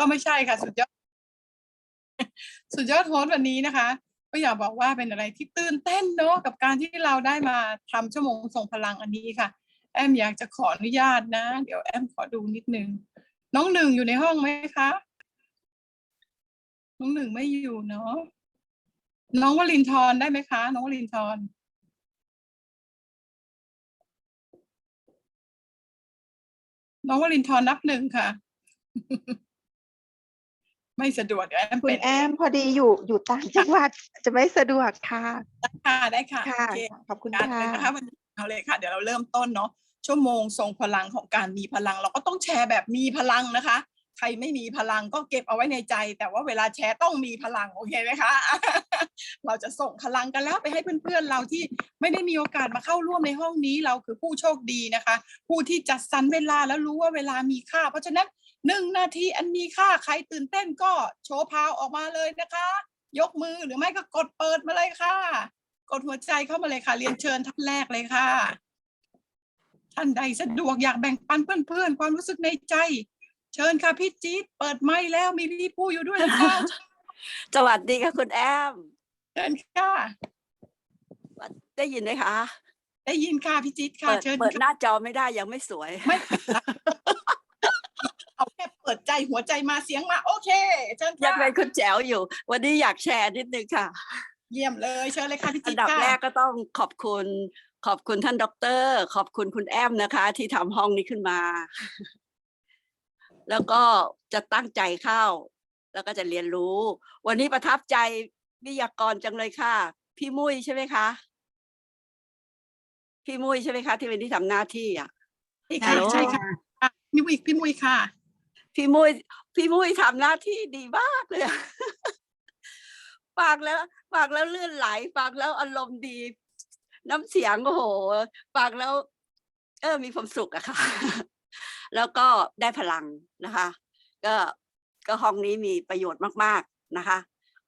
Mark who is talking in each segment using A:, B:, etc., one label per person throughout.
A: อไม่ใช่ค่ะ สุดยอด สุดยอดโฮสต์วันนี้นะคะ ก็อยากบอกว่าเป็นอะไรที่ตื่นเต้นเนาะกับการที่เราได้มาทำชั่วโมงส่งพลังอันนี้ค่ะ แอมอยากจะขออนุญาตนะ เดี๋ยวแอมขอดูนิดนึง น้องหนึ่งอยู่ในห้องไหมคะ น้องหนึ่งไม่อยู่เนาะน้องวลินทร์ได้ไหมคะ น้องวลินทร์น้องวลินทร์นับหนึ่งค่ะ ไม่สะดวกเดี๋ยวแอม
B: คุ
A: เป็
B: ณ
A: น
B: แอมพอดีอยู่อยู่ต่างจังหวัดจะไม่สะดวกค่ะ
A: ค่ะได้ค่ะ
B: ค่ะ
A: โอเค
B: ขอบคุณ
A: การ
B: ค่ะ
A: เลยนะคะวันนี้เอาเลยค่ะ เดี๋ยวเราเริ่มต้นเนาะชั่วโมงทรงพลังของการมีพลัง เราก็ต้องแชร์แบบมีพลังนะคะ ใครไม่มีพลังก็เก็บเอาไว้ในใจ แต่ว่าเวลาแชร์ต้องมีพลังโอเคไหมคะ เราจะส่งพลังกันแล้วไปให้เพื่อนๆเราที่ไม่ได้มีโอกาสมาเข้าร่วมในห้องนี้เราคือผู้โชคดีนะคะ ผู้ที่จัดสรรเวลาแล้วรู้ว่าเวลามีค่า เพราะฉะนั้น หนึ่งนาทีอันมีค่าใครตื่นเต้นก็โชว์พาวออกมาเลยนะคะ ยกมือหรือไม่ก็กดเปิดมาเลยค่ะ กดหัวใจเข้ามาเลยค่ะ เรียนเชิญท่านแรกเลยค่ะ ท่านใดสะดวกอยากแบ่งปันเพื่อนๆ ความรู้สึกในใจ เชิญค่ะพี่จี๊ดเปิดไมค์แล้วมีพี่ผู้อยู่ด้วยนะคะ
C: สวัสดีค่ะคุณแอม
A: เชิญค่ะ
C: ได้ยินไหมคะ
A: ได้ยินค่ะพี่จี๊ดค่ะ
C: เปิด
A: เชิญ
C: เปิดห
A: ค่ะ
C: น้าจอไม่ได้ยังไม่สวย
A: ไม่ เอาแค่เปิดใจหัวใจมาเสียงมา โอเคเชิญ
C: ยัง
A: ค่ะ
C: เป็นคุณแจ๋วอยู่ วันนี้อยากแชร์นิดนึงค่ะ
A: เยี่ยมเลยเชิญเลยค่ะพี่
C: อั
A: จี๊
C: น
A: ด
C: ดับ
A: ค่ะ
C: แรกก็ต้องขอบคุณ ขอบคุณท่านด็อกเตอร์ ขอบคุณคุณแอมนะคะ ที่ทำห้องนี้ขึ้นมา แล้วก็จะตั้งใจเข้า แล้วก็จะเรียนรู้ วันนี้ประทับใจวิทยากรจังเลยค่ะ พี่มุ้ยใช่ไหมคะพี่มุ้ยใช่ไหมคะที่เป็นที่ทำหน้าที่อะ
A: นี่ค่ะ
C: ฮัลโหล
A: ใช่ค่ะอะพี่มุ้ยพี่มุ้ยค่ะ
C: พี่มุ้ยพี่มุ้ยทำหน้าที่ดีมากเลยฟังแล้วฟังแล้วเลื่อนไหลฟังแล้วอารมณ์ดี น้ำเสียงโอ้โหฟังแล้ว เออ มีความสุขอะค่ะ แล้วก็ได้พลังนะคะ ก็ก็ห้องนี้มีประโยชน์มากๆนะคะ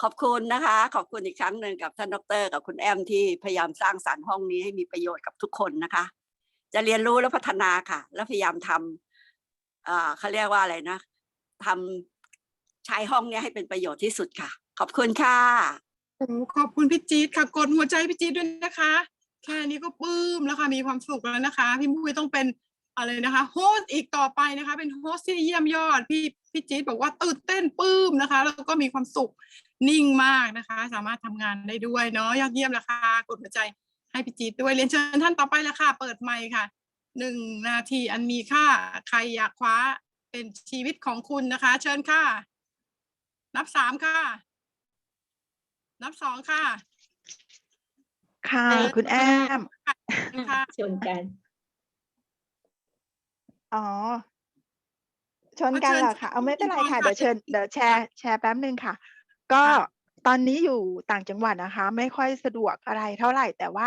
C: ขอบคุณนะคะ ขอบคุณอีกครั้งหนึ่งกับท่านดร กับคุณแอมที่พยายามสร้างสรรค์ห้องนี้ให้มีประโยชน์กับทุกคนนะคะ จะเรียนรู้และพัฒนาค่ะ แล้วพยายามทำอ่า เขาเรียกว่าอะไรนะทำใช้ห้องเนี้ยให้เป็นประโยชน์ที่สุดค่ะ ขอบคุณค่ะ
A: โอ้ขอบคุณพี่จี๊ดค่ะกดหัวใจพี่จี๊ดด้วยนะคะ แค่นี้ก็ปลื้มแล้วค่ะมีความสุขแล้วนะคะ พี่มุ้ยต้องเป็นอะไรนะคะโฮสอีกต่อไปนะคะ เป็นโฮสที่เยี่ยมยอด พี่พี่จี๊ดบอกว่าตื่นเต้นปลื้มนะคะ แล้วก็มีความสุขนิ่งมากนะคะ สามารถทำงานได้ด้วยเนาะยอดเยี่ยมแล้วค่ะกดหัวใจให้พี่จี๊ดด้วยเรียนเชิญท่านต่อไปแล้วค่ะ เปิดไมค์ค่ะ หนึ่งนาทีอันมีค่าใครอยากคว้าเป็นชีวิตของคุณนะคะ เชิญค่ะ นับสามค่ะ นับสองค่ะ
B: ค่ะ คุณแอม
A: ค่ะ
D: ชนกัน
B: อ๋อ ชนกันเหรอคะ เอาไม่เป็นไรค่ะ เดี๋ยวเชิญ เดี๋ยวแชร์แชร์แป๊บหนึ่งค่ะ ก็ตอนนี้อยู่ต่างจังหวัดนะคะ ไม่ค่อยสะดวกอะไรเท่าไหร่แต่ว่า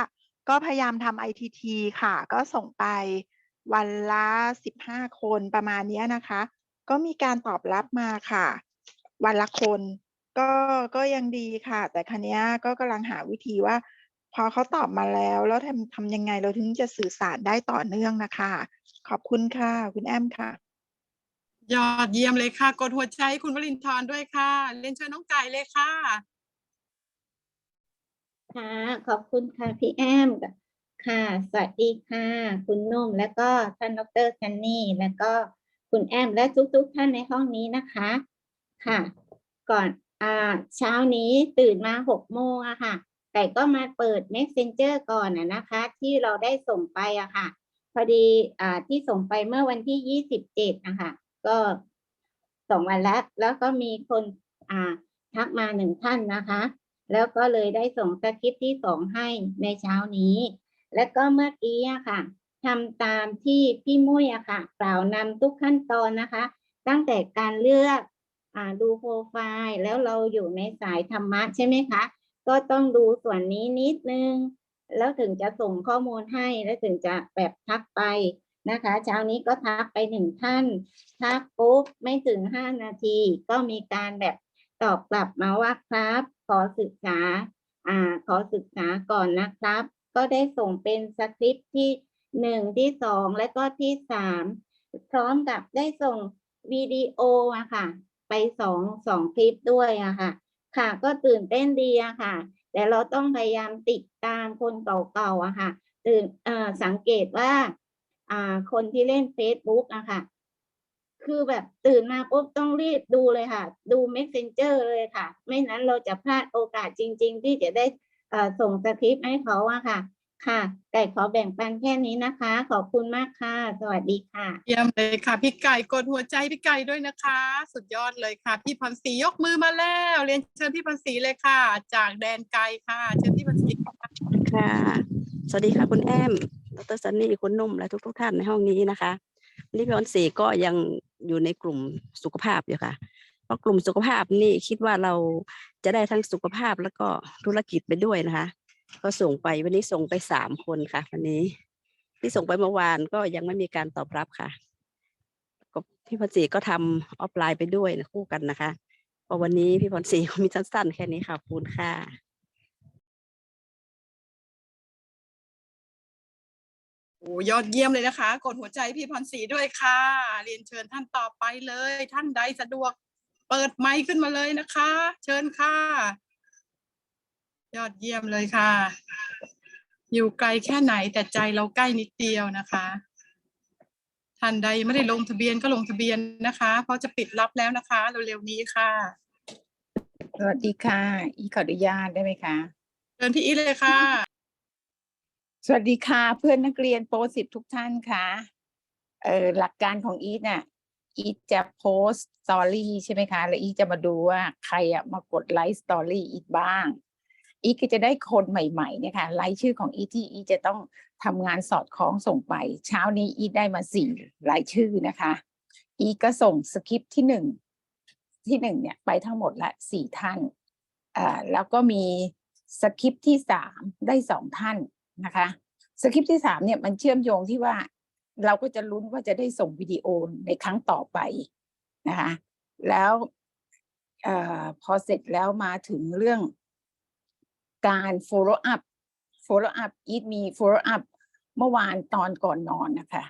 B: ก็พยายามทำ ITT ค่ะ ก็ส่งไปวันละสิบห้าคนประมาณนี้นะคะ ก็มีการตอบรับมาค่ะ วันละคน ก็ก็ยังดีค่ะ แต่ครั้นี้ก็กำลังหาวิธีว่า พอเขาตอบมาแล้ว แล้วทำทำยังไงเราถึงจะสื่อสารได้ต่อเนื่องนะคะ ขอบคุณค่ะ คุณแอมค่ะ
A: ยอดเยี่ยมเลยค่ะ กดหัวใจคุณวรินทร์ด้วยค่ะเรียนเชิญน้องไก่เลยค่ะ
D: ค่ะ ขอบคุณค่ะพี่แอมค่ะ สวัสดีค่ะ คุณนุ่มแล้วก็ท่านดรซันนี่แล้วก็คุณแอมและทุกๆท่านในห้องนี้นะคะ ค่ะ ก่อนอ่าเช้านี้ตื่นมาหกโมงอะค่ะ แต่ก็มาเปิด messenger ก่อนอะนะคะ ที่เราได้ส่งไปอะค่ะ พอดีอ่าที่ส่งไปเมื่อวันที่ยี่สิบเจ็ดนะคะก็สองวันแล้วแล้วก็มีคนอ่าทักมาหนึ่งท่านนะคะ แล้วก็เลยได้ส่งสคริปที่สองให้ในเช้านี้ และก็เมื่อกี้ค่ะทำตามที่พี่มุ้ยอะค่ะ กล่าวนำทุกขั้นตอนนะคะ ตั้งแต่การเลือกอดูโปรไฟล์แล้วเราอยู่ในสายธรรมะใช่ไหมคะ ก็ต้องดูส่วนนี้นิดนึง แล้วถึงจะส่งข้อมูลให้แล้วถึงจะแบบทักไปนะคะ เช้านี้ก็ทักไปหนึ่งท่านทักปุ๊บไม่ถึงห้านาที ก็มีการแบบตอบกลับมาว่าครับ ขอศึกษาอ่าขอศึกษาก่อนนะครับ ก็ได้ส่งเป็นสคริปที่หนึ่งที่สองและก็ที่สามพร้อมกับได้ส่งวิดีโออะค่ะ ไปสองสองคลิปด้วยอะค่ะ ค่ะก็ตื่นเต้นดีอะค่ะ แต่เราต้องพยายามติดตามคนเก่าๆอะค่ะ ตื่นอ่อสังเกตว่าอ่าคนที่เล่น Facebook อะค่ะ คือแบบตื่นมาปุ๊บต้องรีบดูเลยค่ะ ดู Messenger เลยค่ะ ไม่นั้นเราจะพลาดโอกาสจริง ๆ ที่จะได้เอ่อส่งสคริปต์ให้เขาอะค่ะ ค่ะ ไก่ขอแบ่งปันแค่นี้นะคะ ขอบคุณมากค่ะ สวัสดีค่ะ
A: เยี่ยมเลยค่ะ พี่ไก่กดหัวใจพี่ไก่ด้วยนะคะ สุดยอดเลยค่ะ พี่พรศรียกมือมาแล้ว เรียนเชิญพี่พรศรีเลยค่ะ จากแดนไกลค่ะ เชิญพี่พรศรีค่ะ
E: ค่ะสวัสดีค่ะคุณแอมดรซันนี่คุณนุ่มและทุกทุกๆท่านในห้องนี้นะคะวันนี่พี่วันศรีก็ยัง อยู่ในกลุ่มสุขภาพอยู่ค่ะ เพราะกลุ่มสุขภาพนี่คิดว่าเราจะได้ทั้งสุขภาพแล้วก็ธุรกิจไปด้วยนะคะ ก็ส่งไปวันนี้ส่งไปสามคนค่ะ วันนี้ ที่ส่งไปเมื่อวานก็ยังไม่มีการตอบรับค่ะก็พี่พรศรีก็ทำออฟไลน์ไปด้วยนะคู่กันนะคะพอวันนี้พี่พรศรีก็มีสั้นๆ แค่นี้ค่ะคุณค่ะ
A: โอ้ยอดเยี่ยมเลยนะคะ กดหัวใจพี่พรศรีด้วยค่ะ เรียนเชิญท่านต่อไปเลย ท่านใดสะดวก เปิดไมค์ขึ้นมาเลยนะคะ เชิญค่ะ ยอดเยี่ยมเลยค่ะ อยู่ไกลแค่ไหนแต่ใจเราใกล้นิดเดียวนะคะ ท่านใดไม่ได้ลงทะเบียนก็ลงทะเบียนนะคะ เพราะจะปิดรับแล้วนะคะเร็วๆนี้ค่ะ
F: สวัสดีค่ะ อีขออนุญาตได้ไหมคะ
A: เชิญพี่อีทเลยค่ะ
F: สวัสดีค่ะ เพื่อนนักเรียนโปรสิบทุกท่านค่ะเออหลักการของอีทน่ะอีทจะโพสต์สตอรี่ใช่ไหมคะแล้วอีทจะมาดูว่าใครอะมากดไลค์สตอรี่อีทบ้าง อีทก็จะได้คนใหม่ๆเนี่ยค่ะไลค์ชื่อของอีทที่อีทจะต้องทำงานสอดคล้องส่งไป เช้านี้อีทได้มาสี่รายชื่อนะคะ อีทก็ส่งสคริปต์ที่หนึ่งที่หนึ่งเนี่ยไปทั้งหมดละสี่ท่านอ่าแล้วก็มีสคริปต์ที่สามได้สองท่าน นะคะสคริปต์ที่สามเนี่ยมันเชื่อมโยงที่ว่าเราก็จะลุ้นว่าจะได้ส่งวิดีโอในครั้งต่อไปนะคะแล้วอพอเสร็จแล้วมาถึงเรื่องการ follow up follow up อีทมี follow up เมื่อวานตอนก่อนนอนนะคะ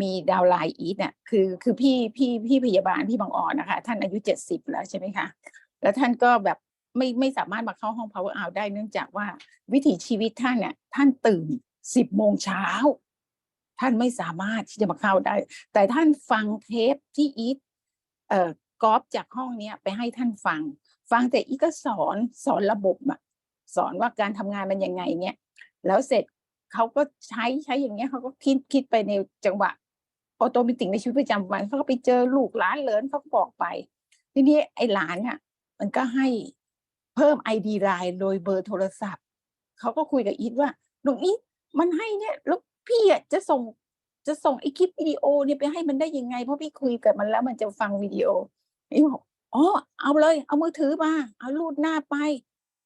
F: มีดาวไลน์อีทเนี่ยคือคือพี่พี่พี่พยาบาลพี่บางอ่อนนะคะ ท่านอายุเจ็ดสิบแล้วใช่ไหมคะ แล้วท่านก็แบบ ไม่ไม่สามารถมาเข้าห้อง power out ได้เนื่องจากว่าวิถีชีวิตท่านเนี่ยท่านตื่นสิบโมงเช้า ท่านไม่สามารถที่จะมาเข้าได้ แต่ท่านฟังเทปที่อีทเอ่อกอปจากห้องเนี้ยไปให้ท่านฟัง ฟังแต่อีก็สอนสอนระบบอะสอนว่าการทำงานมันยังไงเนี่ย แล้วเสร็จเขาก็ใช้ใช้อย่างเงี้ยเขาก็คิดคิดไปในจังหวะออโตเมติกในชีวิตประจำวันเขาก็ไปเจอลูกหลานเหลินเขาก็บอกไป ทีนี้ไอ้หลานเนี่ยมันก็ให้ เพิ่มไอดีไลน์โดยเบอร์โทรศัพท์เขาก็คุยกับอีทว่าลุงอีทมันให้เนี่ยแล้วพี่อะจะส่งจะส่งไอคลิปวิดีโอเนี่ยไปให้มันได้ยังไง เพราะพี่คุยกับมันแล้วมันจะฟังวิดีโออีทบอกอ๋อเอาเลย เอามือถือมา เอารูดหน้าไป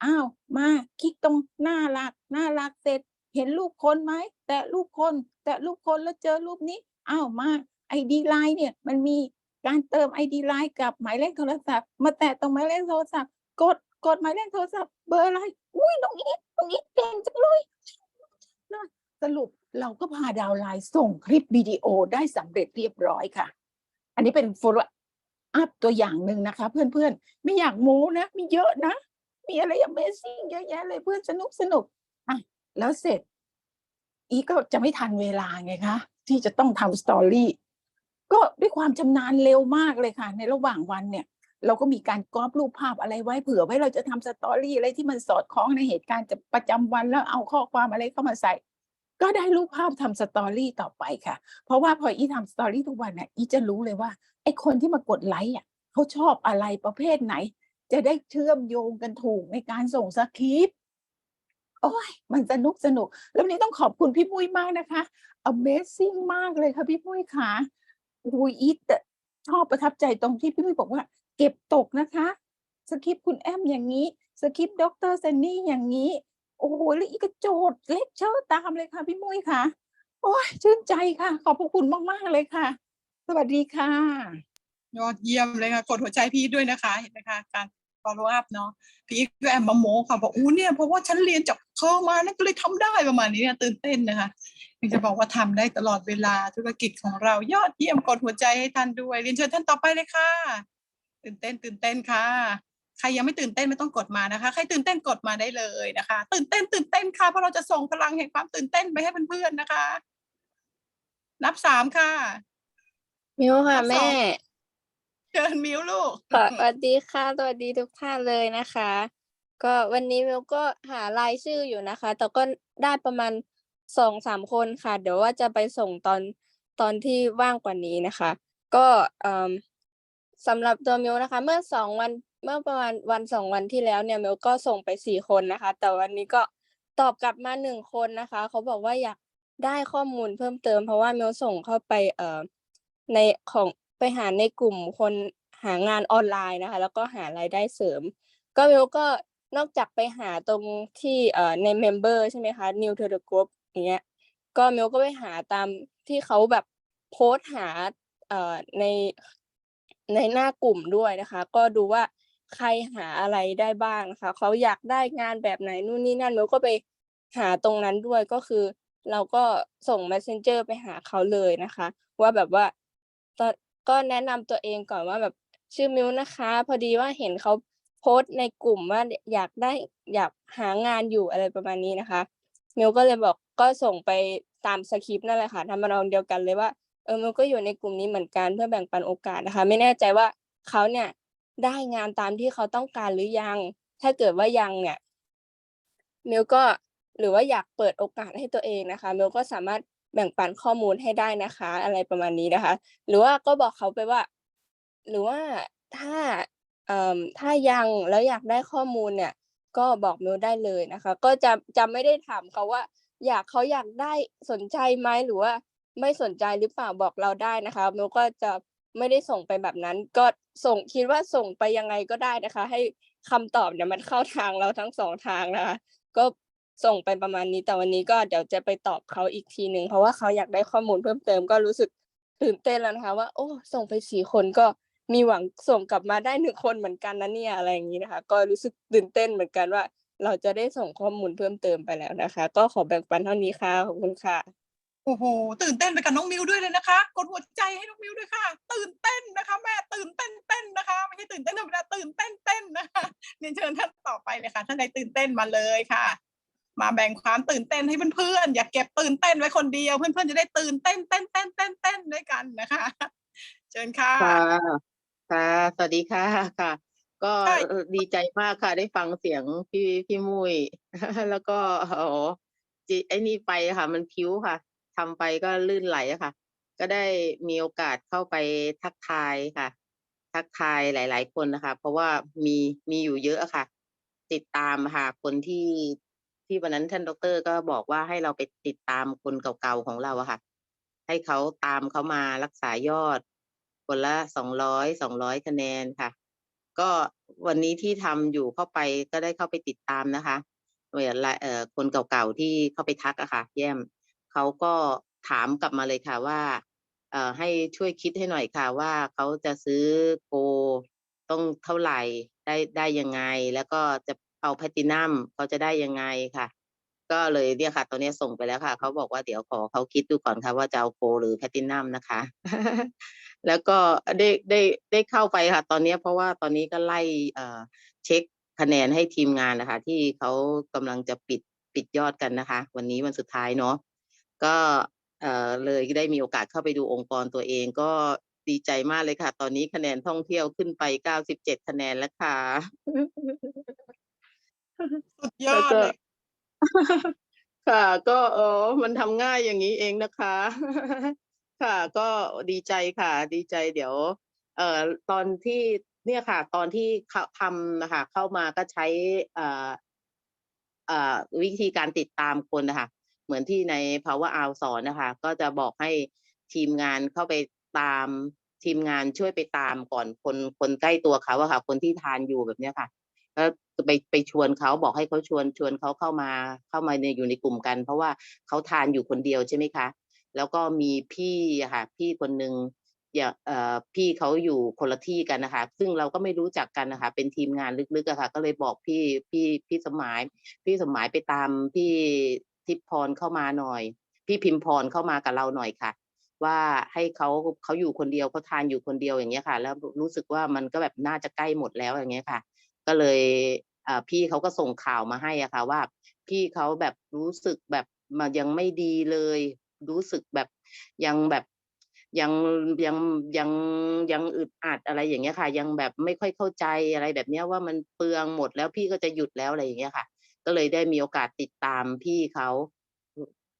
F: อ้าวมาคลิกตรงหน้าหลักหน้าหลักเสร็จ เห็นรูปคนไหมแตะรูปคน แตะรูปคนแล้วเจอรูปนี้อ้าวมาไอดีไลน์เนี่ยมันมีการเติมไอดีไลน์กับหมายเลขโทรศัพท์ มาแตะตรงหมายเลขโทรศัพท์ กด กดหมายเลขโทรศัพท์เบอร์อะไร อุ้ยน้องอีทน้องอีทเก่งจังเลยสรุปเราก็พาดาวไลน์ส่งคลิปวิดีโอได้สำเร็จเรียบร้อยค่ะ อันนี้เป็น follow up ตัวอย่างหนึ่งนะคะ เพื่อนๆ ไม่อยากโม้นะมีเยอะนะ มีอะไร Amazing เยอะแยะเลยเพื่อนสนุกสนุกอะแล้วเสร็จ อีก็จะไม่ทันเวลาไงคะ ที่จะต้องทำสตอรี่ก็ด้วยความชำนาญเร็วมากเลยค่ะ ในระหว่างวันเนี่ย เราก็มีการกรอบรูปภาพอะไรไว้เผื่อไว้เราจะทำสตอรี่อะไรที่มันสอดคล้องในเหตุการณ์จะประจำวันแล้วเอาข้อความอะไรเข้ามาใส่ ก็ได้รูปภาพทำสตอรี่ต่อไปค่ะ เพราะว่าพออีทำสตอรี่ทุกวันเนี่ยอีจะรู้เลยว่าไอ้คนที่มากดไลค์อะเขาชอบอะไรประเภทไหน จะได้เชื่อมโยงกันถูกในการส่งสคริปต์โอ้ยมันสนุกสนุก แล้ววันนี้ต้องขอบคุณพี่ปุ้ยมากนะคะ Amazing มากเลยค่ะพี่ปุ้ยค่ะอุ้ยอีชอบประทับใจตรงที่พี่ปุ้ยบอกว่า เก็บตกนะคะ สคริปต์คุณแอมอย่างนี้ สคริปต์ดรซันนี่อย่างนี้ โอ้โหแล้วอีกกระโจทย์เลคเชอร์ตามเลยค่ะ พี่มุ้ยค่ะ โอ้ยชื่นใจค่ะ ขอบพระคุณมาก ๆ เลยค่ะ สวัสดีค่ะ
A: ยอดเยี่ยมเลยค่ะ กดหัวใจพี่ด้วยนะคะเห็นไหมคะการ follow up เนาะพี่ก็แอมมาโมค่ะบอกอู้เนี่ยเพราะว่าฉันเรียนจากเขามานั่นก็เลยทำได้ประมาณนี้เนี่ยตื่นเต้นนะคะอยากจะบอกว่าทำได้ตลอดเวลาธุรกิจของเรายอดเยี่ยมกดหัวใจให้ท่านด้วยเรียนเชิญท่านต่อไปเลยค่ะ ตื่นเต้นตื่นเต้นค่ะ ใครยังไม่ตื่นเต้นไม่ต้องกดมานะคะ ใครตื่นเต้นกดมาได้เลยนะคะ ตื่นเต้นตื่นเต้นค่ะเพราะเราจะส่งพลังแห่งความตื่นเต้นไปให้เพื่อนๆนะคะ นับสามค่ะ
G: มิวค่ะ
A: ทั้งสอง
G: แม่
A: เชิญมิวลูก
G: สวัสดีค่ะสวัสดีทุกท่านเลยนะคะ ก็วันนี้มิวก็หารายชื่ออยู่นะคะ แต่ก็ได้ประมาณสองสามคนค่ะ เดี๋ยวว่าจะไปส่งตอนตอนที่ว่างกว่านี้นะคะ ก็เอ่ม สำหรับตัวมิวนะคะ เมื่อสองวันเมื่อประมาณวันสองวันที่แล้วเนี่ยมิวก็ส่งไปสี่คนนะคะ แต่วันนี้ก็ตอบกลับมาหนึ่งคนนะคะ เขาบอกว่าอยากได้ข้อมูลเพิ่มเติม เพราะว่ามิวส่งเข้าไปเอ่อในของไปหาในกลุ่มคนหางานออนไลน์นะคะ แล้วก็หารายได้เสริม ก็มิวก็นอกจากไปหาตรงที่เอ่อในเมมเบอร์ใช่ไหมคะ new to the group อย่างเงี้ยก็มิวก็ไปหาตามที่เขาแบบโพสต์หาเอ่อใน ในหน้ากลุ่มด้วยนะคะ ก็ดูว่าใครหาอะไรได้บ้างนะคะเขาอยากได้งานแบบไหนนู่นนี่นั่นมิวก็ไปหาตรงนั้นด้วยก็คือ เราก็ส่ง messenger ไปหาเขาเลยนะคะ ว่าแบบว่าตอนก็แนะนำตัวเองก่อนว่าแบบชื่อมิวนะคะ พอดีว่าเห็นเขาโพสต์ในกลุ่มว่าอยากได้อยากหางานอยู่อะไรประมาณนี้นะคะมิวก็เลยบอกก็ส่งไปตามสคริปต์นั่นแหละค่ะทำมานองเดียวกันเลยว่า เออมิวก็อยู่ในกลุ่มนี้เหมือนกันเพื่อแบ่งปันโอกาสนะคะ ไม่แน่ใจว่าเขาเนี่ยได้งานตามที่เขาต้องการหรือยัง ถ้าเกิดว่ายังเนี่ยมิวก็หรือว่าอยากเปิดโอกาสให้ตัวเองนะคะมิวก็สามารถแบ่งปันข้อมูลให้ได้นะคะ อะไรประมาณนี้นะคะ หรือว่าก็บอกเขาไปว่า หรือว่าถ้าเอ่อถ้ายังแล้วอยากได้ข้อมูลเนี่ย ก็บอกมิวได้เลยนะคะ ก็จะจะไม่ได้ถามเขาว่า อยากเขาอยากได้สนใจไหมหรือว่า ไม่สนใจหรือเปล่าบอกเราได้นะคะมิวก็จะไม่ได้ส่งไปแบบนั้น ก็ส่งคิดว่าส่งไปยังไงก็ได้นะคะ ให้คำตอบเนี่ยมันเข้าทางเราทั้งสองทางนะคะ ก็ส่งไปประมาณนี้แต่วันนี้ก็เดี๋ยวจะไปตอบเขาอีกทีหนึ่งเพราะว่าเขาอยากได้ข้อมูลเพิ่มเติมก็รู้สึกตื่นเต้นแล้วนะคะ ว่า โอ้ ส่งไปสี่คนก็มีหวังส่งกลับมาได้หนึ่งคนเหมือนกันนะเนี่ยอะไรอย่างนี้นะคะ ก็รู้สึกตื่นเต้นเหมือนกันว่า เราจะได้ส่งข้อมูลเพิ่มเติมไปแล้วนะคะ ก็ขอแบ่งปันเท่านี้ค่ะขอบคุณค่ะ
A: โอ้โห ตื่นเต้นไปกับน้องมิวด้วยเลยนะคะกดหัวใจให้น้องมิวด้วยค่ะ ตื่นเต้นนะคะ แม่ตื่นเต้นเต้นนะคะไม่ใช่ตื่นเต้นธรรมดาตื่นเต้นเต้นนะคะเรียนเชิญท่านต่อไปเลยค่ะ ท่านใดตื่นเต้นมาเลยค่ะ มาแบ่งความตื่นเต้นให้เพื่อนๆอย่าเก็บตื่นเต้นไว้คนเดียว เพื่อนๆจะได้ตื่นเต้นเต้นเต้นเต้นเต้นด้วยกันนะคะ เชิญค่ะ
H: ค่ะสวัสดีค่ะค่ะ ก็ดีใจมากค่ะ ได้ฟังเสียงพี่พี่มุ้ยแล้วก็โอ้ไอ้นี่ไปค่ะ มันพิ้วค่ะ ทำไปก็ลื่นไหลอะค่ะ ก็ได้มีโอกาสเข้าไปทักทายค่ะ ทักทายหลาย ๆ คนนะคะ เพราะว่ามีมีอยู่เยอะค่ะ ติดตามค่ะคนที่ที่วันนั้นท่านดอกเตอรก็บอกว่าให้เราไปติดตามคนเก่าๆของเราอะค่ะ ให้เขาตามเขามารักษายอด คนละสองร้อยสองร้อยคะแนนค่ะ ก็วันนี้ที่ทำอยู่เข้าไปก็ได้เข้าไปติดตามนะคะเวลาเอ่อคนเก่าๆที่เข้าไปทักอะค่ะ แย้ม เขาก็ถามกลับมาเลยค่ะว่าให้ช่วยคิดให้หน่อยค่ะว่าเขาจะซื้อโกต้องเท่าไหร่ได้ได้ยังไง แล้วก็จะเอาแพตินัมเขาจะได้ยังไงค่ะ ก็เลยเนี่ยค่ะตอนนี้ส่งไปแล้วค่ะเขาบอกว่าเดี๋ยวขอเขาคิดดูก่อนค่ะว่าจะเอาโกหรือแพตินัมนะคะ แล้วก็ได้ได้ได้เข้าไปค่ะ ตอนนี้เพราะว่าตอนนี้ก็ไล่เอ่อเช็คคะแนนให้ทีมงานนะคะ ที่เขากำลังจะปิดปิดยอดกันนะคะ วันนี้วันสุดท้ายเนาะ ก็เอ่อเลยได้มีโอกาสเข้าไปดูองค์กรตัวเองก็ดีใจมากเลยค่ะ ตอนนี้คะแนนท่องเที่ยวขึ้นไปเก้าสิบเจ็ดคะแนนแล้วค่ะ
A: สุดยอด
H: แล้วก็
A: เลย
H: ค่ะ ก็เออมันทำง่ายอย่างนี้เองนะคะ ค่ะ ก็ดีใจค่ะ ดีใจเดี๋ยว เอ่อตอนที่เนี่ยค่ะ ตอนที่เขาทำนะคะ เข้ามาก็ใช้เอ่อเอ่อวิธีการติดตามคนนะคะ เหมือนที่ใน Power Hour สอนนะคะ ก็จะบอกให้ทีมงานเข้าไปตามทีมงานช่วยไปตามก่อนคนคนใกล้ตัวเขาอะค่ะ คนที่ทานอยู่แบบเนี้ยค่ะก็ไปไปชวนเขาบอกให้เขาชวนชวนเขาเข้ามาเข้ามาในอยู่ในกลุ่มกัน เพราะว่าเขาทานอยู่คนเดียวใช่ไหมคะ แล้วก็มีพี่ค่ะ พี่คนหนึ่งอย่าเอ่อพี่เขาอยู่คนละที่กันนะคะ ซึ่งเราก็ไม่รู้จักกันนะคะ เป็นทีมงานลึกๆอะค่ะ ก็เลยบอกพี่พี่พี่สมายพี่สมหมายไปตามพี่ ทิพย์พรเข้ามาหน่อย พี่พิมพรเข้ามากับเราหน่อยค่ะ ว่าให้เขาเขาอยู่คนเดียวเขาทานอยู่คนเดียวอย่างเงี้ยค่ะ แล้วรู้สึกว่ามันก็แบบน่าจะใกล้หมดแล้วอย่างเงี้ยค่ะ ก็เลยพี่เขาก็ส่งข่าวมาให้อะค่ะ ว่า พี่เขาแบบรู้สึกแบบมันยังไม่ดีเลย รู้สึกแบบยังแบบยังยังยังยังอึดอัดอะไรอย่างเงี้ยค่ะ ยังแบบไม่ค่อยเข้าใจอะไรแบบเนี้ยว่ามันเปลืองหมดแล้วพี่ก็จะหยุดแล้วอะไรอย่างเงี้ยค่ะ ก็เลยได้มีโอกาสติดตามพี่เขา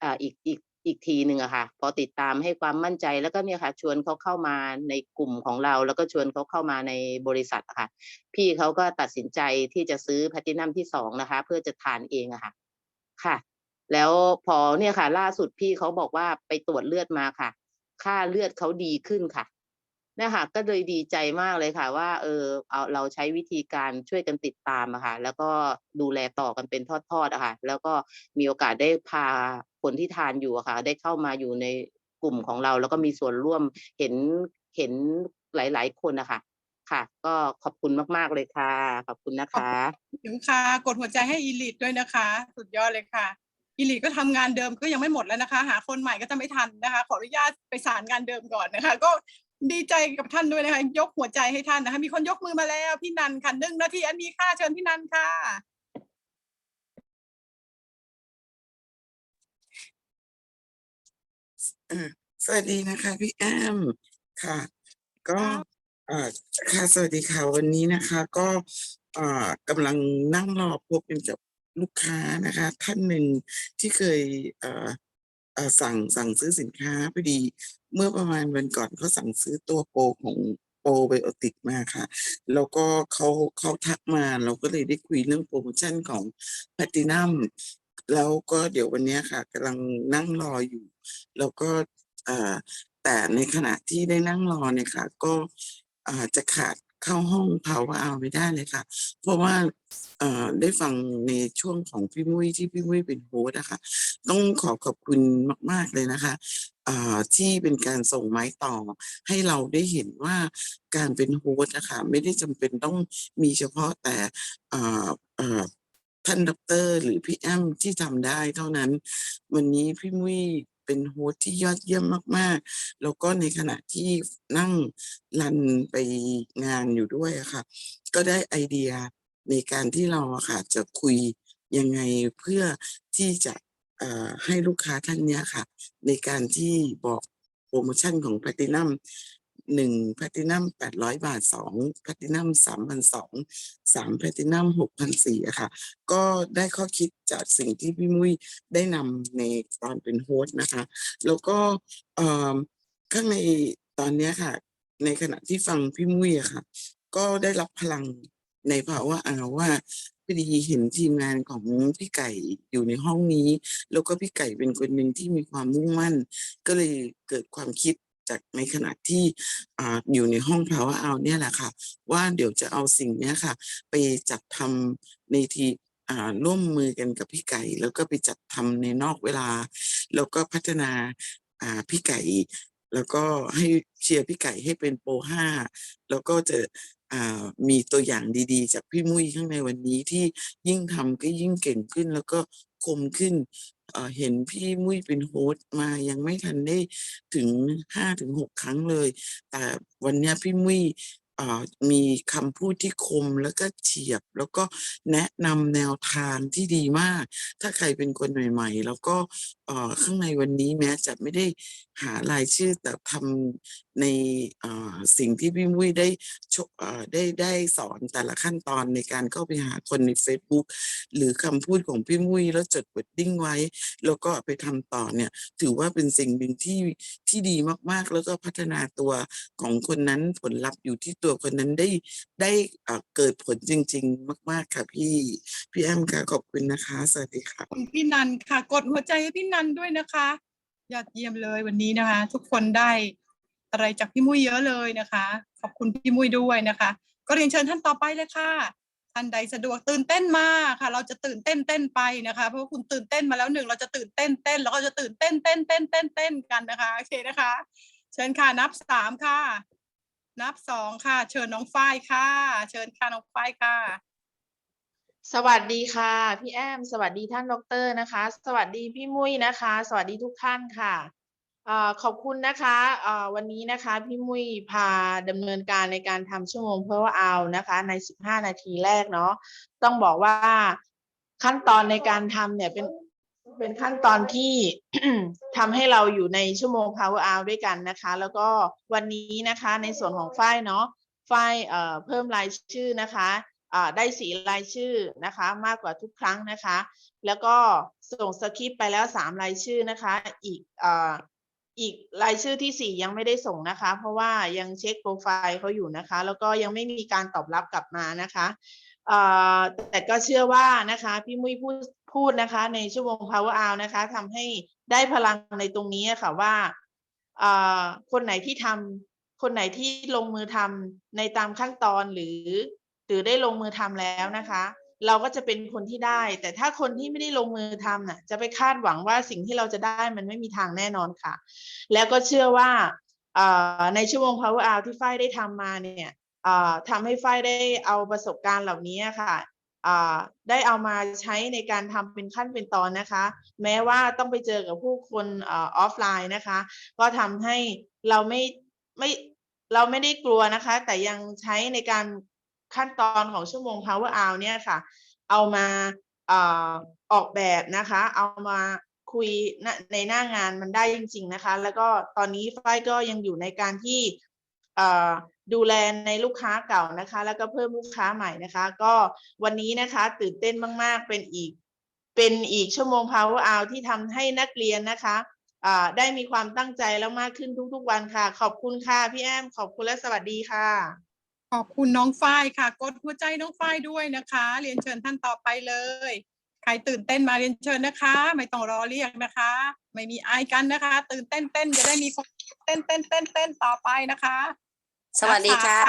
H: อ่าอีกอีกอีกทีหนึ่งอะค่ะ พอติดตามให้ความมั่นใจแล้วก็เนี่ยค่ะ ชวนเขาเข้ามาในกลุ่มของเรา แล้วก็ชวนเขาเข้ามาในบริษัทอะค่ะ พี่เขาก็ตัดสินใจที่จะซื้อแพลตินัมที่สองนะคะ เพื่อจะทานเองอะค่ะ ค่ะ แล้วพอเนี่ยค่ะ ล่าสุดพี่เขาบอกว่าไปตรวจเลือดมาค่ะ ค่าเลือดเขาดีขึ้นค่ะ เนี่ยค่ะก็เลยดีใจมากเลยค่ะ ว่า เออเอาเราใช้วิธีการช่วยกันติดตามอะค่ะ แล้วก็ดูแลต่อกันเป็นทอดๆอะค่ะ แล้วก็มีโอกาสได้พาคนที่ทานอยู่อะค่ะ ได้เข้ามาอยู่ในกลุ่มของเรา แล้วก็มีส่วนร่วมเห็นเห็นหลายๆคนนะคะค่ะ ก็ขอบคุณมากๆเลยค่ะ ขอบคุณนะคะ
A: ถึงค่ะกดหัวใจให้อีลิทด้วยนะคะ สุดยอดเลยค่ะอีลิทก็ทำงานเดิมก็ยังไม่หมดแล้วนะคะ หาคนใหม่ก็จะไม่ทันนะคะ ขออนุญาตไปสารงานเดิมก่อนนะคะ ก็ ดีใจกับท่านด้วยนะคะ ยกหัวใจให้ท่านนะคะ มีคนยกมือมาแล้ว พี่นันค่ะหนึ่งนาทีอันมีค่าเชิญพี่นันค่ะ
I: อ่าสวัสดีนะคะ พี่แอมค่ะ ก็เอ่อค่ะสวัสดีค่ะวันนี้นะคะ ก็เอ่อกำลังนั่งรอพบกันกับลูกค้านะคะ ท่านหนึ่งที่เคยเอ่อเอ่อ สั่งสั่งซื้อสินค้าพอดี เมื่อประมาณวันก่อนเขาสั่งซื้อตัวโปรของโปรไบโอติกมาค่ะ แล้วก็เขาเขาทักมาเราก็เลยได้คุยเรื่องโปรโมชั่นของแพตินัมแล้วก็เดี๋ยววันนี้ค่ะกำลังนั่งรออยู่ แล้วก็อ่อแต่ในขณะที่ได้นั่งรอเนี่ยค่ะ ก็อาจะขาด เข้าห้องภาวะเอาไม่ได้เลยค่ะ เพราะว่าเอ่อได้ฟังในช่วงของพี่มุ้ยที่พี่มุ้ยเป็นโฮสต์นะคะต้องขอขอบคุณมาก ๆเลยนะคะเอ่อที่เป็นการส่งไม้ต่อ ให้เราได้เห็นว่าการเป็นโฮสต์นะคะไม่ได้จำเป็นต้องมีเฉพาะแต่เอ่อเอ่อท่านดอกเตอรหรือพี่แอมที่ทำได้เท่านั้น วันนี้พี่มุ้ย เป็นโฮสที่ยอดเยี่ยมมาก ๆ แล้วก็ในขณะที่นั่งรันไปงานอยู่ด้วยค่ะ ก็ได้ไอเดียในการที่เราอะค่ะจะคุยยังไงเพื่อที่จะให้ลูกค้าท่านเนี้ยค่ะ ในการที่บอกโปรโมชั่นของแพลตินัม หนึ่งแพลตินัมแปดร้อยบาทสองแพลตินัมสามพันสองสามแพลตินัมหกพันสี่อะค่ะ ก็ได้ข้อคิดจากสิ่งที่พี่มุ้ยได้นำในตอนเป็นโฮสต์นะคะ แล้วก็ข้างในตอนนี้ค่ะ ในขณะที่ฟังพี่มุ้ยอะค่ะ ก็ได้รับพลังในภาวะอาว่าพอดีเห็นทีมงานของพี่ไก่อยู่ในห้องนี้ แล้วก็พี่ไก่เป็นคนหนึ่งที่มีความมุ่งมั่น ก็เลยเกิดความคิด จากในขณะที่ออยู่ในห้องภาวะเอาเนี่ยแหละค่ะ ว่าเดี๋ยวจะเอาสิ่งนี้ค่ะ ไปจัดทำในทีร่วมมือกันกับพี่ไก่ แล้วก็ไปจัดทำในนอกเวลา แล้วก็พัฒนาพี่ไก่ แล้วก็ให้เชียร์พี่ไก่ให้เป็นโปรห้าแล้วก็จะมีตัวอย่างดีๆ จากพี่มุ้ยข้างในวันนี้ที่ยิ่งทำก็ยิ่งเก่งขึ้น แล้วก็ คมขึ้นเห็นพี่มุ้ยเป็นโฮสต์มายังไม่ทันได้ถึงห้าถึงหกครั้งเลย แต่วันนี้พี่มุ้ย มีคำพูดที่คมแล้วก็เฉียบ แล้วก็แนะนำแนวทางที่ดีมาก ถ้าใครเป็นคนใหม่ ๆ แล้วก็ข้างในวันนี้แม้จะไม่ได้หารายชื่อแต่ทำในสิ่งที่พี่มุ้ยได้ชเอ่อได้ได้สอนแต่ละขั้นตอนในการเข้าไปหาคนใน Facebook หรือคำพูดของพี่มุ้ยแล้วจดวดดิ้งไว้ แล้วก็ไปทำต่อเนี่ย ถือว่าเป็นสิ่งหนึ่งที่ที่ดีมากๆ แล้วก็พัฒนาตัวของคนนั้นผลลัพธ์อยู่ที่ตัวคนนั้นได้ได้เกิดผลจริง ๆ มาก ๆ ค่ะพี่พี่แอมค่ะขอบคุณนะคะ สวัสดีค่ะ
A: พี่นันค่ะ กดหัวใจให้พี่นันด้วยนะคะยอดเยี่ยมเลยวันนี้นะคะ ทุกคนได้อะไรจากพี่มุ้ยเยอะเลยนะคะ ขอบคุณพี่มุ้ยด้วยนะคะ ก็เรียนเชิญท่านต่อไปเลยค่ะท่านใดสะดวกตื่นเต้นมากค่ะ เราจะตื่นเต้นเต้นไปนะคะ เพราะว่าคุณตื่นเต้นมาแล้วหนึ่งเราจะตื่นเต้นเต้นแล้วก็จะตื่นเต้นเต้นเต้นเต้นเต้นกันนะคะโอเคนะคะ เชิญค่ะนับสามค่ะ นับสองค่ะ เชิญน้องฝ้ายค่ะ เชิญค่ะน้องฝ้ายค่ะ
J: สวัสดีค่ะ พี่แอม สวัสดีท่านดรนะคะ สวัสดีพี่มุ้ยนะคะ สวัสดีทุกท่านค่ะอขอบคุณนะคะวันนี้นะคะพี่มุ้ยพาดำเนินการในการทำชั่วโมงเพราะว่าเอานะคะ ใน 15 นาทีแรกเนาะต้องบอกว่าขั้นตอนในการทำเนี่ยเป็น เป็นขั้นตอนที่ทำให้เราอยู่ในชั่วโมง Power Hour ด้วยกันนะคะ แล้วก็วันนี้นะคะในส่วนของฝ้ายเนาะฝ้ายเพิ่มรายชื่อนะคะได้สีรายชื่อนะคะมากกว่าทุกครั้งนะคะ แล้วก็ส่งสคริปไปแล้วสามรายชื่อนะคะ อีกออีกรายชื่อที่สี่ยังไม่ได้ส่งนะคะ เพราะว่ายังเช็คโปรไฟล์เขาอยู่นะคะ แล้วก็ยังไม่มีการตอบรับกลับมานะคะแต่ก็เชื่อว่านะคะพี่มุ้ยพูด พูดนะคะ ในชั่วโมง Power Hour นะคะทำให้ได้พลังในตรงนี้ค่ะว่าคนไหนที่ทำคนไหนที่ลงมือทำในตามขั้นตอนหรือ หรือได้ลงมือทำแล้วนะคะ เราก็จะเป็นคนที่ได้ แต่ถ้าคนที่ไม่ได้ลงมือทำน่ะ จะไปคาดหวังว่าสิ่งที่เราจะได้มันไม่มีทางแน่นอนค่ะ แล้วก็เชื่อว่าในชั่วโมง Power Hour ที่ฝ้ายได้ทำมาเนี่ยทำให้ฝ้ายได้เอาประสบการณ์เหล่านี้ค่ะ ได้เอามาใช้ในการทำเป็นขั้นเป็นตอนนะคะ แม้ว่าต้องไปเจอกับผู้คนออฟไลน์นะคะ ก็ทำให้เราไม่ไม่เราไม่ได้กลัวนะคะ แต่ยังใช้ในการขั้นตอนของชั่วโมง Power Hour เนี่ยค่ะ เอามาอออกแบบนะคะ เอามาคุยในหน้างานมันได้จริง ๆนะคะ แล้วก็ตอนนี้ฝ้ายก็ยังอยู่ในการที่ ดูแลในลูกค้าเก่านะคะ แล้วก็เพิ่มลูกค้าใหม่นะคะ ก็วันนี้นะคะตื่นเต้นมาก ๆ เป็นอีก เป็นอีกชั่วโมง Power Hour ที่ทำให้นักเรียนนะคะได้มีความตั้งใจแล้วมากขึ้นทุก ๆ วันค่ะ ขอบคุณค่ะพี่แอมขอบคุณและสวัสดีค่ะ
A: ขอบคุณน้องฝ้ายค่ะ กดหัวใจน้องฝ้ายด้วยนะคะ เรียนเชิญท่านต่อไปเลย ใครตื่นเต้นมาเรียนเชิญนะคะ ไม่ต้องรอเรียกนะคะ ไม่มีอายกันนะคะ ตื่นเต้นเต้นจะได้มีคนเต้นเต้นเต้นเต้นต่อไปนะคะ
E: สวัสดีค่ะ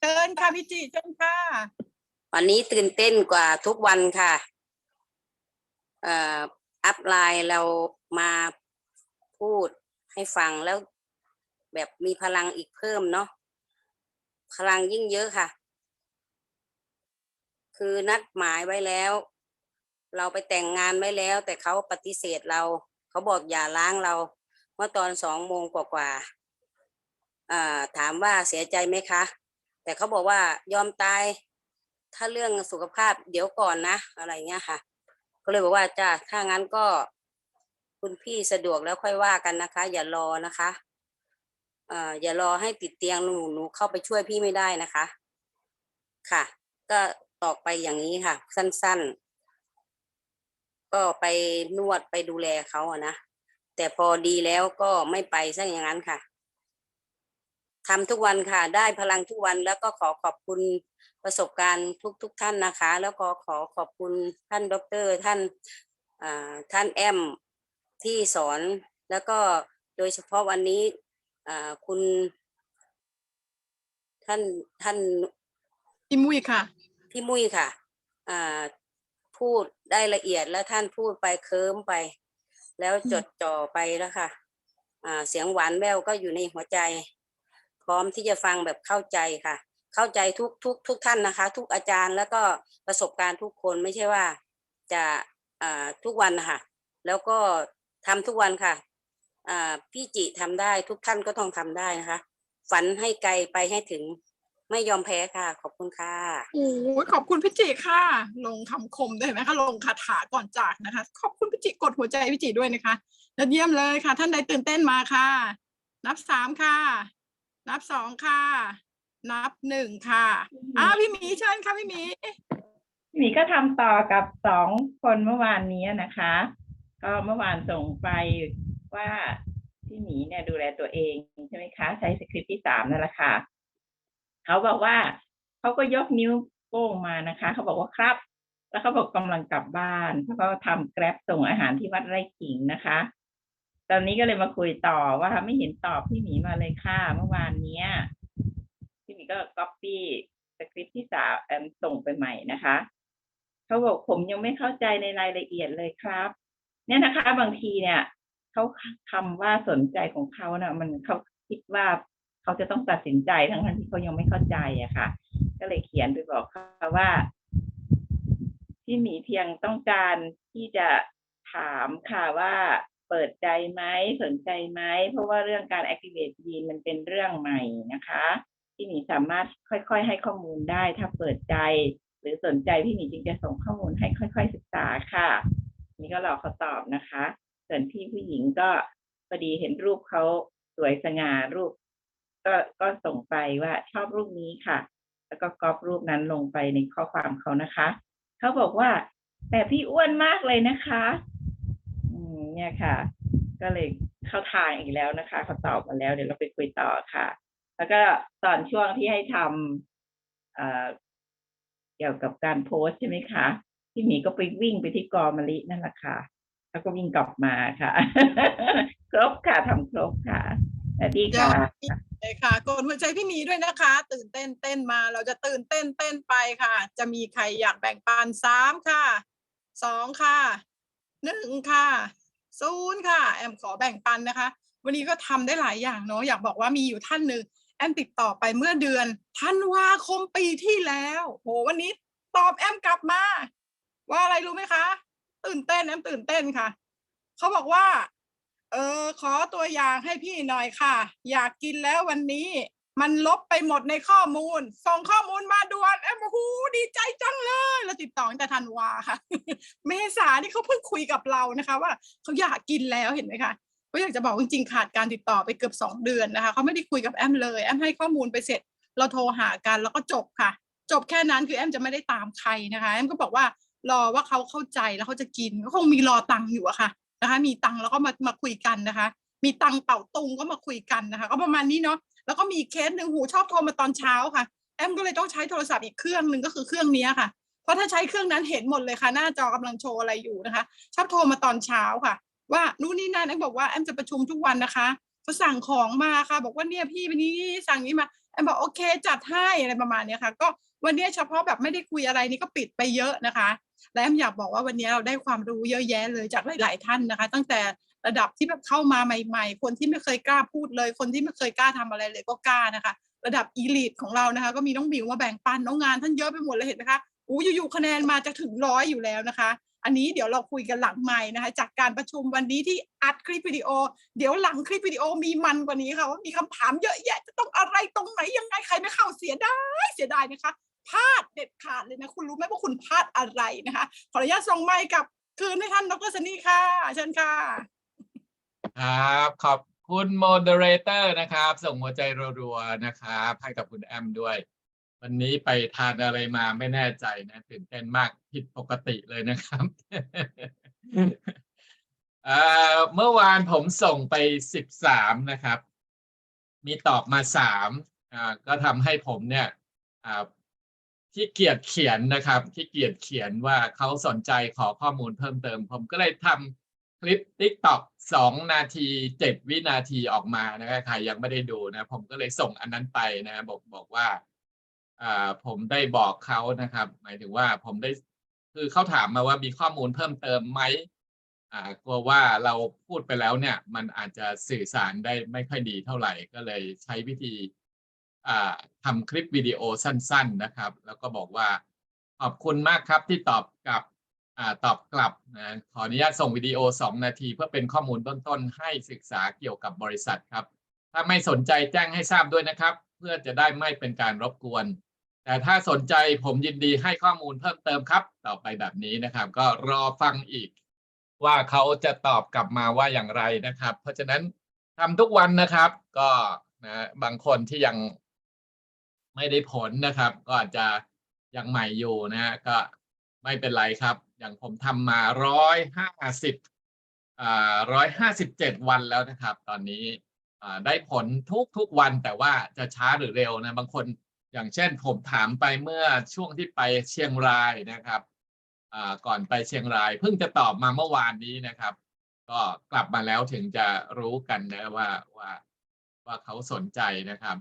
A: เชิญค่ะพี่จิเชิญค่ะ
E: วันนี้ตื่นเต้นกว่าทุกวันค่ะเอ่ออัพไลน์เรามาพูดให้ฟังแล้วแบบมีพลังอีกเพิ่มเนาะพลังยิ่งเยอะค่ะ คือนัดหมายไว้แล้ว เราไปแต่งงานไว้แล้ว แต่เขาปฏิเสธเรา เขาบอกอย่าล้างเรา เมื่อตอนสองโมงกว่าๆอ่า ถามว่าเสียใจไหมคะ แต่เขาบอกว่ายอมตาย ถ้าเรื่องสุขภาพเดี๋ยวก่อนนะ อะไรเงี้ยค่ะ ก็เลยบอกว่าจ้าถ้างั้นก็ คุณพี่สะดวกแล้วค่อยว่ากันนะคะ อย่ารอนะคะอย่ารอให้ติดเตียงหนูหนูเข้าไปช่วยพี่ไม่ได้นะคะ ค่ะ ก็ตอกไปอย่างนี้ค่ะ สั้นๆ ก็ไปนวดไปดูแลเขาอะนะ แต่พอดีแล้วก็ไม่ไปซะอย่างนั้นค่ะ ทำทุกวันค่ะ ได้พลังทุกวันแล้วก็ขอขอบคุณประสบการณ์ทุกทุกๆท่านนะคะ แล้วก็ขอขอบคุณท่านด็อกเตอร์ท่านอ่าท่านแอมที่สอนแล้วก็โดยเฉพาะวันนี้อ่าคุณท่านท่าน
A: พี่มุ้ยค่ะ
E: พี่มุ้ยค่ะอ่าพูดได้ละเอียดแล้วท่านพูดไปเคิมไป แล้วจดจ่อไปแล้วค่ะอ่าเสียงหวานแววก็อยู่ในหัวใจ พร้อมที่จะฟังแบบเข้าใจค่ะ เข้าใจทุกทุกทุกท่านนะคะ ทุกอาจารย์แล้วก็ประสบการณ์ทุกคนไม่ใช่ว่าจะทุกวันนะคะแล้วก็ทำทุกวันค่ะพี่จิทำได้ทุกท่านก็ต้องทำได้นะคะ ฝันให้ไกลไปให้ถึงไม่ยอมแพ้ค่ะ ขอบคุณค่ะ
A: โอ้ยขอบคุณพี่จิค่ะ ลงคำคมด้วยนะคะ ลงคาถาก่อนจากนะคะ ขอบคุณพี่จิกดหัวใจพี่จิด้วยนะคะยอดเยี่ยมเลยค่ะ ท่านใดตื่นเต้นมาค่ะ นับสามค่ะ นับสองค่ะ นับหนึ่งค่ะอ้าวพี่หมีเชิญค่ะพี่หมี
K: หมีก็ทำต่อกับสองคนเมื่อวานนี้นะคะ ก็เมื่อวานส่งไปว่าพี่หมีเนี่ยดูแลตัวเองใช่ไหมคะ ใช้สคริปต์ที่สามนั่นแหละค่ะเขาบอกว่าเขาก็ยกนิ้วโป้งมานะคะเขาบอกว่าครับ แล้วเขาบอกกำลังกลับบ้านแล้วก็ทำแกร็บส่งอาหารที่วัดไร่ขิงนะคะ ตอนนี้ก็เลยมาคุยต่อว่าไม่เห็นตอบพี่หมีมาเลยค่ะเมื่อวานเนี้ยพี่หมีก็ก๊อปปี้สคริปต์ที่สามเอิ่มส่งไปใหม่นะคะเขาบอกผมยังไม่เข้าใจในรายละเอียดเลยครับ เนี่ยนะคะ บางทีเนี่ยเขาคำว่าสนใจของเขาเนะ่ะ มันเขาคิดว่าเขาจะต้องตัดสินใจทั้งทั้งที่เขายังไม่เข้าใจอะค่ะ ก็เลยเขียนไปบอกเขาว่าพี่หมีเพียงต้องการที่จะถามค่ะว่า เปิดใจไหมสนใจไหมเพราะว่าเรื่องการ activate ยีนมันเป็นเรื่องใหม่นะคะ พี่หมีสามารถค่อยๆ ให้ข้อมูลได้ถ้าเปิดใจ หรือสนใจพี่หมีจึงจะส่งข้อมูลให้ค่อยๆศึกษาค่ะ นี่ก็รอเขาตอบนะคะ ส่วนพี่ผู้หญิงก็พอดีเห็นรูปเขาสวยสง่ารูป ก็ก็ส่งไปว่าชอบรูปนี้ค่ะ แล้วก็ก๊อปรูปนั้นลงไปในข้อความเขานะคะ เขาบอกว่า แต่พี่อ้วนมากเลยนะคะ เนี่ยค่ะ ก็เลยเข้าทางอีกแล้วนะคะเขาตอบมาแล้ว เดี๋ยวเราไปคุยต่อค่ะ แล้วก็ตอนช่วงที่ให้ทำเเกี่ยวกับการโพสใช่ไหมคะพี่หมีก็ไปวิ่งไปที่กอมะลินั่นแหละค่ะแล้วก็วิ่งกลับมาค่ะ ครบค่ะทำครบค่ะสวัสดีค่ะ
A: เลยค่ะกดหัวใจพี่หมีด้วยนะคะ ตื่นเต้นเต้นมา เราจะตื่นเต้นเต้นไปค่ะ จะมีใครอยากแบ่งปันสามค่ะสองค่ะหนึ่งค่ะ ศูนย์ค่ะ แอมขอแบ่งปันนะคะ วันนี้ก็ทำได้หลายอย่างเนาะอยากบอกว่ามีอยู่ท่านหนึ่งแอมติดต่อไปเมื่อเดือนธันวาคมปีที่แล้วโหวันนี้ตอบแอมกลับมา ว่าอะไรรู้ไหมคะ ตื่นเต้นแอมตื่นเต้นค่ะ เขาบอกว่า เออขอตัวอย่างให้พี่หน่อยค่ะ อยากกินแล้ววันนี้ มันลบไปหมดในข้อมูล ส่งข้อมูลมาด่วนแอมโอ้โหดีใจจังเลยแล้วติดต่อตั้งแต่ธันวาค่ะ เมษานี่เขาเพิ่งคุยกับเรานะคะ ว่าเขาอยากกินแล้วเห็นไหมคะก็อยากจะบอกจริงๆขาดการติดต่อไปเกือบสองเดือนนะคะเขาไม่ได้คุยกับแอมเลย แอมให้ข้อมูลไปเสร็จ เราโทรหากันแล้วก็จบค่ะ จบแค่นั้นคือแอมจะไม่ได้ตามใครนะคะแอมก็บอกว่ารอว่าเขาเข้าใจแล้วเขาจะกินก็คงมีรอตังค์อยู่อะค่ะนะคะ มีตังค์แล้วก็มามาคุยกันนะคะ มีตังค์เป่าตุงก็มาคุยกันนะคะ ก็ประมาณนี้เนาะ แล้วก็มีเคสหนึ่งหูชอบโทรมาตอนเช้าค่ะ แอมก็เลยต้องใช้โทรศัพท์อีกเครื่องหนึ่งก็คือเครื่องนี้ค่ะ เพราะถ้าใช้เครื่องนั้นเห็นหมดเลยค่ะ หน้าจอกำลังโชว์อะไรอยู่นะคะ ชอบโทรมาตอนเช้าค่ะ ว่านู่นนี่นั่นแอมบอกว่าแอมจะประชุมทุกวันนะคะเขาสั่งของมาค่ะ บอกว่าเนี่ยพี่วันนี้สั่งนี้มาแอมบอกโอเค จัดให้อะไรประมาณนี้ค่ะ ก็วันนี้เฉพาะแบบไม่ได้คุยอะไรนี่ก็ปิดไปเยอะนะคะและแอมอยากบอกว่าวันนี้เราได้ความรู้เยอะแยะเลยจากหลาย ๆ ท่านนะคะ ตั้งแต่ ระดับที่แบบเข้ามาใหม่ ๆ คนที่ไม่เคยกล้าพูดเลย คนที่ไม่เคยกล้าทำอะไรเลยก็กล้านะคะ ระดับอีลิทของเรานะคะ ก็มีน้องบิวมาแบ่งปันน้องงานท่านเยอะไปหมดเลยเห็นไหมคะอู้อยู่ๆคะแนนมาจะถึงร้อยอยู่แล้วนะคะ อันนี้เดี๋ยวเราคุยกันหลังใหม่นะคะ จากการประชุมวันนี้ที่อัดคลิปวิดีโอ เดี๋ยวหลังคลิปวิดีโอมีมันกว่านี้ค่ะว่ามีคำถามเยอะแยะจะต้องอะไรตรงไหนยังไงใครไม่เข้าเสียดายเสียดายนะคะพลาดเด็ดขาดเลยนะคุณรู้ไหมว่าคุณพลาดอะไรนะคะ ขออนุญาตส่งไมค์กับคืนให้ท่านดรสนี่ค่ะ เชิญค่ะ
L: ครับ ขอบคุณโมเดเลเตอร์นะครับ ส่งหัวใจรัวๆนะครับให้กับคุณแอมด้วย วันนี้ไปทานอะไรมาไม่แน่ใจนะตื่นเต้นมากผิดปกติเลยนะครับเมื่อวานผมส่งไปสิบสามนะครับ มีตอบมาสามก็ทำให้ผมเนี่ยที่เกียจเขียนนะครับ ที่เกียจเขียนว่าเขาสนใจขอข้อมูลเพิ่มเติม ผมก็เลยทำ คลิป TikTok สองนาทีเจ็ดวินาทีออกมานะครับใครยังไม่ได้ดูนะ ผมก็เลยส่งอันนั้นไปนะบอกบอกว่าอ่าผมได้บอกเขานะครับ หมายถึงว่าผมได้คือเขาถามมาว่ามีข้อมูลเพิ่มเติมไหมอ่ากลัวว่าเราพูดไปแล้วเนี่ยมันอาจจะสื่อสารได้ไม่ค่อยดีเท่าไหร่ก็เลยใช้วิธีอ่าทำคลิปวิดีโอสั้น ๆนะครับ แล้วก็บอกว่าขอบคุณมากครับที่ตอบกลับ ตอบกลับนะขออนุญาตส่งวิดีโอ 2 นาทีเพื่อเป็นข้อมูลต้นๆให้ศึกษาเกี่ยวกับบริษัทครับ ถ้าไม่สนใจแจ้งให้ทราบด้วยนะครับ เพื่อจะได้ไม่เป็นการรบกวน แต่ถ้าสนใจผมยินดีให้ข้อมูลเพิ่มเติมครับ ต่อไปแบบนี้นะครับ ก็รอฟังอีก ว่าเขาจะตอบกลับมาว่าอย่างไรนะครับ เพราะฉะนั้นทำทุกวันนะครับ ก็นะบางคนที่ยังไม่ได้ผลนะครับ ก็อาจจะยังใหม่อยู่นะฮะก็ ไม่เป็นไรครับ อย่างผมทำมาร้อยห้าสิบร้อยห้าสิบเจ็ดวันแล้วนะครับ ตอนนี้ได้ผลทุกทุกวันแต่ว่าจะช้าหรือเร็วนะบางคนอย่างเช่นผมถามไปเมื่อช่วงที่ไปเชียงรายนะครับก่อนไปเชียงราย เพิ่งจะตอบมาเมื่อวานนี้นะครับ ก็กลับมาแล้วถึงจะรู้กันนะว่าว่าว่าเขาสนใจนะครับ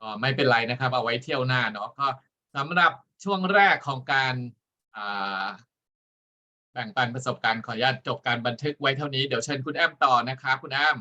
L: ก็ไม่เป็นไรนะครับ เอาไว้เที่ยวหน้าเนาะก็สำหรับช่วงแรกของการ แบ่งปันประสบการณ์ขออนุญาตจบการบันทึกไว้เท่านี้ เดี๋ยวเชิญคุณแอมต่อนะคะ คุณแอม